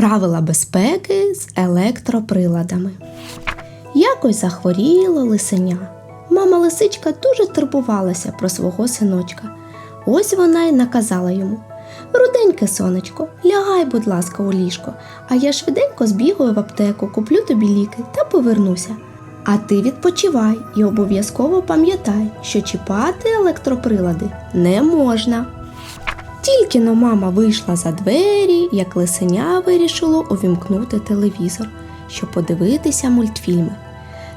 Правила безпеки з електроприладами. Якось захворіло лисеня. Мама лисичка дуже турбувалася про свого синочка. Ось вона й наказала йому: Руденьке сонечко, лягай, будь ласка, у ліжко, а я швиденько збігаю в аптеку, куплю тобі ліки та повернуся. А ти відпочивай і обов'язково пам'ятай, що чіпати електроприлади не можна. Тільки но мама вийшла за двері, як лисеня вирішило увімкнути телевізор, щоб подивитися мультфільми.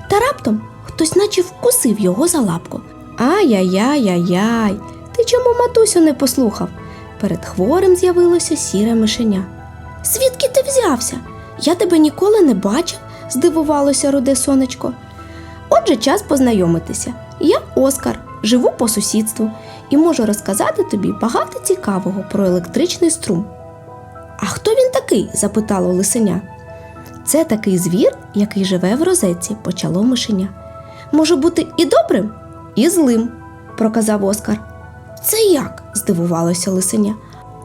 Та раптом хтось наче вкусив його за лапку. Ай-яй-яй-яй-яй, ти чому матусю не послухав? Перед хворим з'явилося сіре мишеня. Звідки ти взявся? Я тебе ніколи не бачив, здивувалося руде сонечко. Отже, час познайомитися. Я Оскар, живу по сусідству і можу розказати тобі багато цікавого про електричний струм. А хто він такий? запитало лисеня. Це такий звір, який живе в розетці, почало мишеня. Може бути і добрим, і злим, проказав Оскар. Це як? здивувалося лисеня.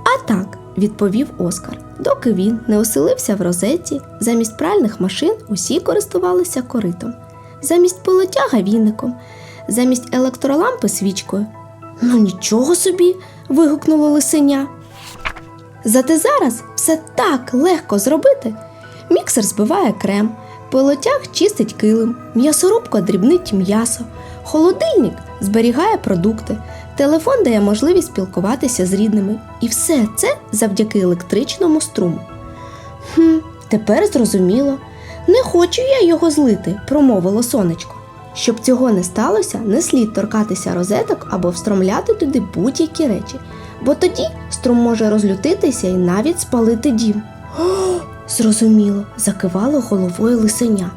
А так, відповів Оскар. Доки він не оселився в розетці, замість пральних машин усі користувалися коритом, замість полотяга віником, замість електролампи свічкою. Ну нічого собі. вигукнуло лисеня. Зате зараз все так легко зробити. Міксер збиває крем, пилотяг чистить килим, м'ясорубка дрібнить м'ясо, холодильник зберігає продукти, телефон дає можливість спілкуватися з рідними. І все це завдяки електричному струму. Хм, тепер зрозуміло. Не хочу я його злити, промовило сонечко. Щоб цього не сталося, не слід торкатися розеток або встромляти туди будь-які речі, бо тоді струм може розлютитися і навіть спалити дім. О, зрозуміло, закивало головою лисеня.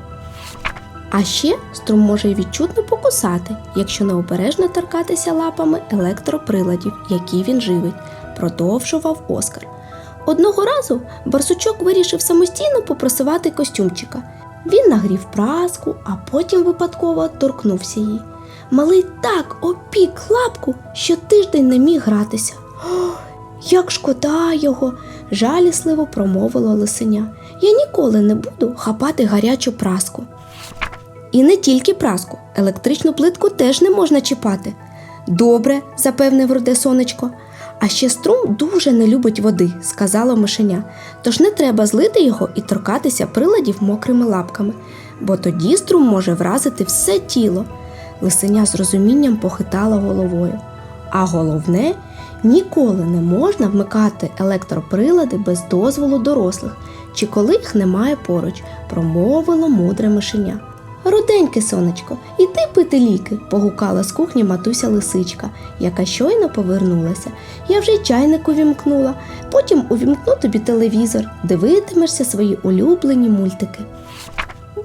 А ще струм може й відчутно покусати, якщо необережно торкатися лапами електроприладів, які він живить, продовжував Оскар. Одного разу барсучок вирішив самостійно попросувати костюмчика. Він нагрів праску, а потім випадково торкнувся її. Малий так опік лапку, що тиждень не міг гратися. О, як шкода його, жалісливо промовило лисеня. Я ніколи не буду хапати гарячу праску. І не тільки праску, електричну плитку теж не можна чіпати. Добре, запевнив руде сонечко. А ще струм дуже не любить води, сказала мишеня. Тож не треба злити його і торкатися приладів мокрими лапками, бо тоді струм може вразити все тіло. Лисеня з розумінням похитала головою. А головне, ніколи не можна вмикати електроприлади без дозволу дорослих чи коли їх немає поруч, промовило мудре мишеня. Руденьке сонечко, іди пити ліки, погукала з кухні матуся лисичка, яка щойно повернулася. Я вже чайник увімкнула, потім увімкну тобі телевізор, дивитимешся свої улюблені мультики.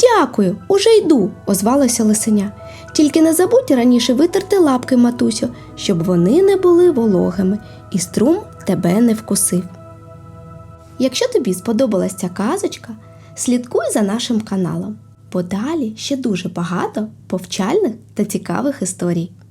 Дякую, уже йду, озвалася лисеня. Тільки не забудь раніше витерти лапки, матусю, щоб вони не були вологими і струм тебе не вкусив. Якщо тобі сподобалась ця казочка, слідкуй за нашим каналом, бо далі ще дуже багато повчальних та цікавих історій.